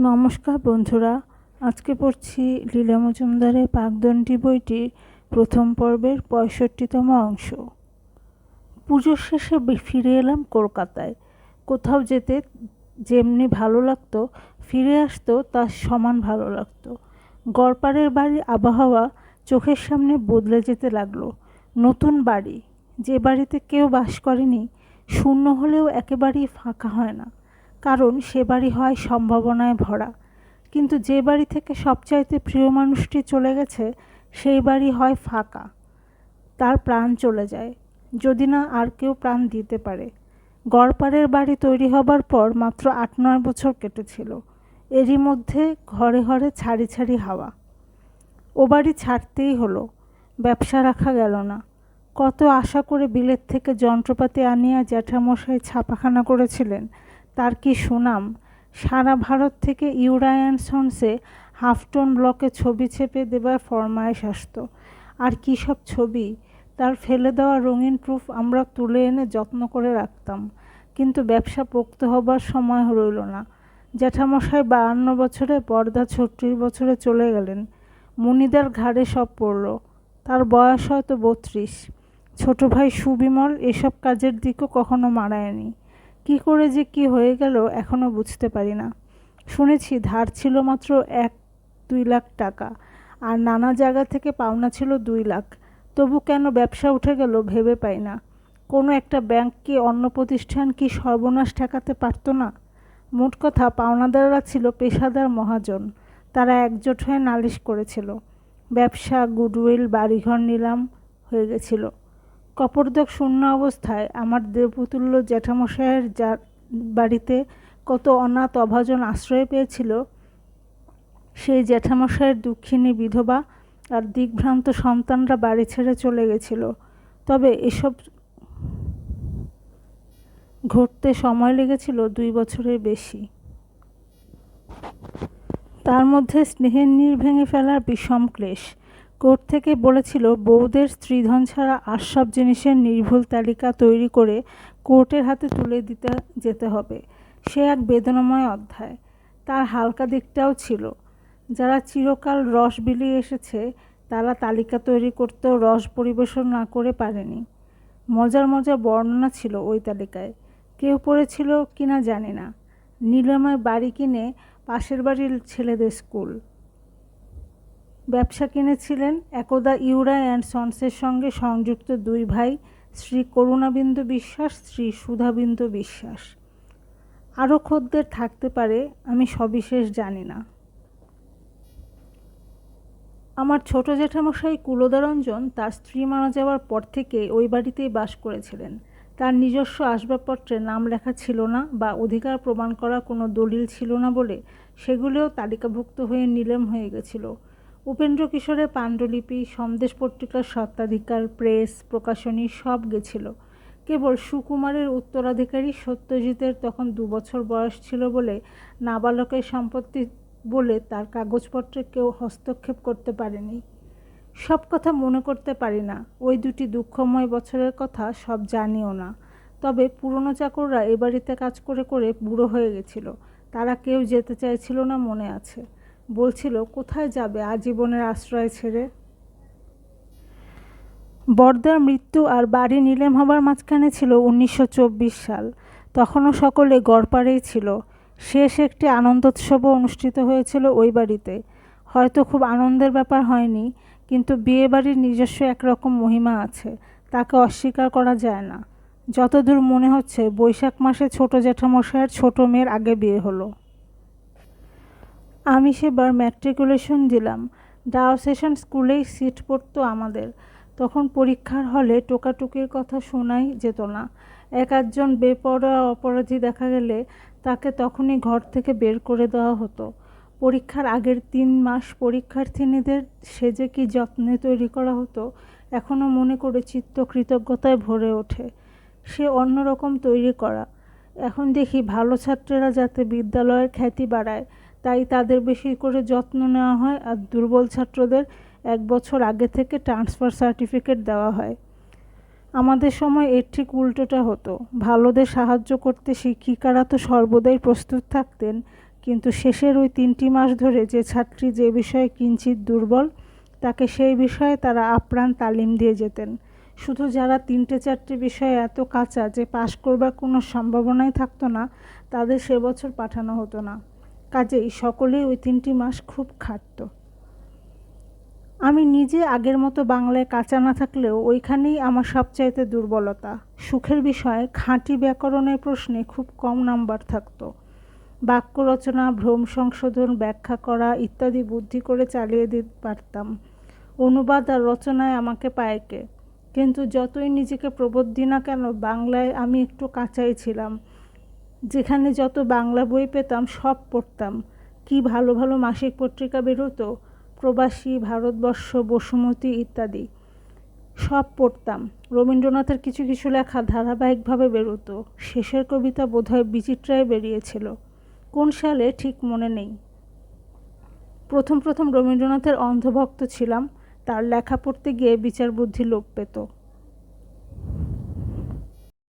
নমস্কার বন্ধুরা, আজকে পড়ছি লীলা মজুমদারের পাকদণ্ডী বইটির প্রথম পর্বের পঁয়ষট্টিতম অংশ। পুজোর শেষে ফিরে এলাম কলকাতায়। কোথাও যেতে যেমনি ভালো লাগতো, ফিরে আসতো তার সমান ভালো লাগতো। গড়পাড়ের বাড়ির আবহাওয়া চোখের সামনে বদলে যেতে লাগল। নতুন বাড়ি, যে বাড়িতে কেউ বাস করেনি, শূন্য হলেও একেবারেই ফাঁকা হয় না। কারণ সে বাড়ি হয় সম্ভাবনায় ভরা। কিন্তু যে বাড়ি থেকে সবচাইতে প্রিয় মানুষটি চলে গেছে, সেই বাড়ি হয় ফাঁকা। তার প্রাণ চলে যায়। যদি না আর কেউ প্রাণ দিতে পারে। গড়পাড়ের বাড়ি তৈরি হবার পর মাত্র আট নয় বছর কেটেছিল। এরই মধ্যে ঘরে ঘরে ছাড়ি ছাড়ি হাওয়া। ও বাড়ি ছাড়তেই হলো। ব্যবসা রাখা গেল না। কত আশা করে বিলেত থেকে যন্ত্রপাতি আনিয়া জ্যাঠামশাই ছাপাখানা করেছিলেন। তার কি সুনাম? সারা ভারত থেকে ইউরায়ানসন্সে হাফটন ব্লকে ছবি ছেপে দেবার ফরমায়েশ আসতো আর কী সব ছবি? তার ফেলে দেওয়া রঙিন প্রুফ আমরা তুলে এনে যত্ন করে রাখতাম। কিন্তু ব্যবসা পোক্ত হবার সময় রইল না। জ্যাঠামশাই বাহান্ন বছরে বর্দা ছত্রিশ বছরে চলে গেলেন। মুনিদার ঘাড়ে সব পড়ল। তার বয়স হয়তো বত্রিশ। ছোট ভাই সুবিমল এসব কাজের দিকও কখনো মারায়নি কি করে যে কি হয়ে গেল এখনও বুঝতে পারি না। শুনেছি ধার ছিল মাত্র এক দুই লাখ টাকা আর নানা জায়গা থেকে পাওনা ছিল দুই লাখ। তবু কেন ব্যবসা উঠে গেল ভেবে পাই না। কোনো একটা ব্যাংক কি অন্য প্রতিষ্ঠান কি সর্বনাশ ঠেকাতে পারতো না? মোট কথা পাওনাদাররা ছিল পেশাদার মহাজন। তারা একজোট হয়ে নালিশ করেছিল। ব্যবসা, গুডউইল, বাড়িঘর নিলাম হয়ে গেছিল। কপরদক শূন্য অবস্থায় আমার দেবতুল্য জ্যাঠামশায়ের যা বাড়িতে কত অনাথ অভাজন আশ্রয় পেয়েছিল, সেই জ্যাঠামশায়ের দুঃখিনী বিধবা আর দিগ্ভ্রান্ত সন্তানরা বাড়ি ছেড়ে চলে গেছিল। তবে এসব ঘটতে সময় লেগেছিল দুই বছরের বেশি। তার মধ্যে স্নেহের নীর ভেঙে ফেলার বিষম ক্লেশ। কোর্ট থেকে বলেছিল, বউদের স্ত্রীধন ছাড়া আর সব জিনিসের নির্ভুল তালিকা তৈরি করে কোর্টের হাতে তুলে দিতে যেতে হবে। সে এক বেদনাময় অধ্যায়। তার হালকা দিকটাও ছিল। যারা চিরকাল রস বিলিয়ে এসেছে, তারা তালিকা তৈরি করতেও রস পরিবেশন না করে পারেনি। মজার মজার বর্ণনা ছিল ওই তালিকায়। কেউ পড়েছিল কিনা জানি না। নীলময় বাড়ি কিনে পাশের বাড়ির ছেলেদের স্কুল। ব্যবসা কিনেছিলেন একদা ইউরা অ্যান্ড সন্সের সঙ্গে সংযুক্ত দুই ভাই, শ্রী করুণাবিন্দু বিশ্বাস, শ্রী সুধাবিন্দু বিশ্বাস। আরও খদ্দের থাকতে পারে, আমি সবিশেষ জানি না। আমার ছোট জেঠামশাই কুলদারঞ্জন তার স্ত্রী মারা যাওয়ার পর থেকে ওই বাড়িতেই বাস করেছিলেন। তার নিজস্ব আসবাবপত্রে নাম লেখা ছিল না বা অধিকার প্রমাণ করা কোনো দলিল ছিল না বলে সেগুলোও তালিকাভুক্ত হয়ে নিলেম হয়ে গেছিল। উপেন্দ্র কিশোরের পাণ্ডুলিপি, সন্দেশ পত্রিকার স্বত্বাধিকার, প্রেস, প্রকাশনী সব গেছিল। কেবল সুকুমারের উত্তরাধিকারী সত্যজিতের তখন দু বছর বয়স ছিল বলে নাবালকের সম্পত্তি বলে তার কাগজপত্রে কেউ হস্তক্ষেপ করতে পারেনি। সব কথা মনে করতে পারি না। ওই দুটি দুঃখময় বছরের কথা সব জানিও না। তবে পুরনো চাকররা এ বাড়িতে কাজ করে করে বুড়ো হয়ে গেছিল। তারা কেউ যেতে চাইছিল না মনে আছে। বলছিল, কোথায় যাবে আজীবনের আশ্রয় ছেড়ে? বর্দার মৃত্যু আর বাড়ি নিলেম হবার মাঝখানে ছিল উনিশশো চব্বিশ সাল। তখনও সকলে গড়পাড়েই ছিল। শেষ একটি আনন্দোৎসবও অনুষ্ঠিত হয়েছিল ওই বাড়িতে। হয়তো খুব আনন্দের ব্যাপার হয়নি, কিন্তু বিয়ে বাড়ির নিজস্ব একরকম মহিমা আছে, তাকে অস্বীকার করা যায় না। যতদূর মনে হচ্ছে, বৈশাখ মাসে ছোট জ্যাঠামশাইয়ের ছোট মেয়ের আগে বিয়ে হলো। আমি সেবার ম্যাট্রিকুলেশন দিলাম। ডাওসেশন স্কুলেই সিট পড়তো আমাদের। তখন পরীক্ষার হলে টোকাটুকির কথা শোনাই যেত না। এক আধজন বেপরোয়া অপরাধী দেখা গেলে তাকে তখনই ঘর থেকে বের করে দেওয়া হতো। পরীক্ষার আগের তিন মাস পরীক্ষার্থিনীদের সেজে কি যত্নে তৈরি করা হতো এখনও মনে করে চিত্ত কৃতজ্ঞতায় ভরে ওঠে। সে অন্যরকম তৈরি করা। এখন দেখি ভালো ছাত্রেরা যাতে বিদ্যালয়ের খ্যাতি বাড়ায় তাই তাদের বেশি করে যত্ন নেওয়া হয় আর দুর্বল ছাত্রদের এক বছর আগে থেকে ট্রান্সফার সার্টিফিকেট দেওয়া হয়। আমাদের সময় এর ঠিক উল্টোটা হতো। ভালোদের সাহায্য করতে শিক্ষিকারা তো সর্বদাই প্রস্তুত থাকতেন, কিন্তু শেষের ওই তিনটি মাস ধরে যে ছাত্রী যে বিষয়ে কিঞ্চিত দুর্বল, তাকে সেই বিষয়ে তারা আপ্রাণ তালিম দিয়ে যেতেন। শুধু যারা তিনটে চারটে বিষয়ে এত কাঁচা যে পাশ করবার কোনো সম্ভাবনাই থাকতো না, তাদের সে বছর পাঠানো হতো না। কাজেই সকলেই ওই তিনটি মাস খুব খাটতো। আমি নিজে আগের মতো বাংলায় কাঁচা না থাকলেও ওইখানেই আমার সবচাইতে দুর্বলতা। সুখের বিষয়ে খাঁটি ব্যাকরণের প্রশ্নে খুব কম নাম্বার থাকতো। বাক্য রচনা, ভ্রম সংশোধন, ব্যাখ্যা করা ইত্যাদি বুদ্ধি করে চালিয়ে দিতে পারতাম। অনুবাদ আর রচনায় আমাকে পায়কে কিন্তু যতই নিজেকে প্রবোধ দিই না কেন, বাংলায় আমি একটু কাঁচাই ছিলাম। যেখানে যত বাংলা বই পেতাম, সব পড়তাম। কি ভালো ভালো মাসিক পত্রিকা বেরোতো, প্রবাসী, ভারতবর্ষ, বসুমতী ইত্যাদি। সব পড়তাম। রবীন্দ্রনাথের কিছু কিছু লেখা ধারাবাহিকভাবে বেরোতো। শেষের কবিতা বোধহয় বিচিত্রায় বেরিয়েছিল। কোন সালে ঠিক মনে নেই। প্রথম প্রথম রবীন্দ্রনাথের অন্ধভক্ত ছিলাম। তার লেখা পড়তে গিয়ে বিচার বুদ্ধি লোপ পেত।